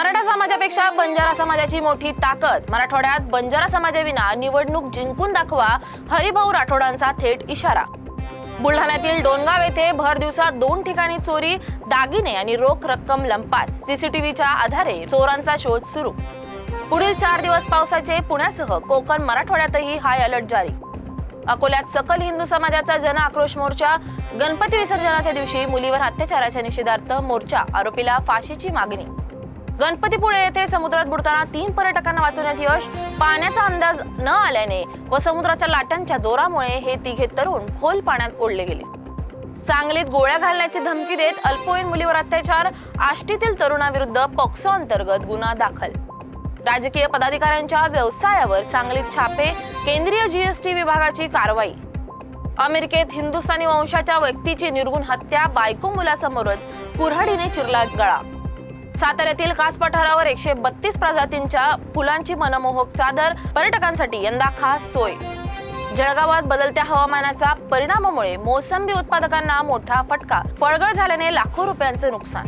मराठा समाजापेक्षा बंजारा समाजाची मोठी ताकद. मराठवाड्यात बंजारा समाजाविना निवडणूक जिंकून दाखवा हरिभाऊ राठोडांचा थेट इशारा. बुलढाण्यातील डोनगाव येथे भर दिवसात दोन ठिकाणी चोरी दागिने आणि रोख रक्कम लंपास. सीसीटीव्हीच्या आधारे चोरांचा शोध सुरू. पुढील चार दिवस पावसाचे पुण्यासह कोकण मराठवाड्यातही हाय अलर्ट जारी. अकोल्यात सकल हिंदू समाजाचा जन आक्रोश मोर्चा. गणपती विसर्जनाच्या दिवशी मुलीवर अत्याचाराच्या निषेधार्थ मोर्चा. आरोपीला फाशीची मागणी. गणपतीपुळे येथे समुद्रात बुडताना तीन पर्यटकांना वाचवण्यात यश पाण्याचा अंदाज न आल्याने व समुद्राच्या लाटांच्या जोरामुळे हे तिघे तरुण खोल पाण्यात ओढले गेले. सांगलीत गोळ्या घालण्याची धमकी देत अल्पवयीन मुलीवर अत्याचार आष्टीतील तरुणाविरुद्ध पॉक्सो अंतर्गत गुन्हा दाखल. राजकीय पदाधिकाऱ्यांच्या व्यवसायावर सांगलीत छापे केंद्रीय जीएसटी विभागाची कारवाई. अमेरिकेत हिंदुस्थानी वंशाच्या व्यक्तीची निर्गुण हत्या बायको मुलासमोरच कुऱ्हाडीने चिरला गळा. साताऱ्यातील कास पठारावर एकशे बत्तीस प्रजातींच्या फुलांची मनमोहक चादर पर्यटकांसाठी यंदा खास सोय. जळगावात बदलत्या हवामानाचा परिणामामुळे मोसंबी उत्पादकांना मोठा फटका. फळगळ झाल्याने लाखो रुपयांचे नुकसान.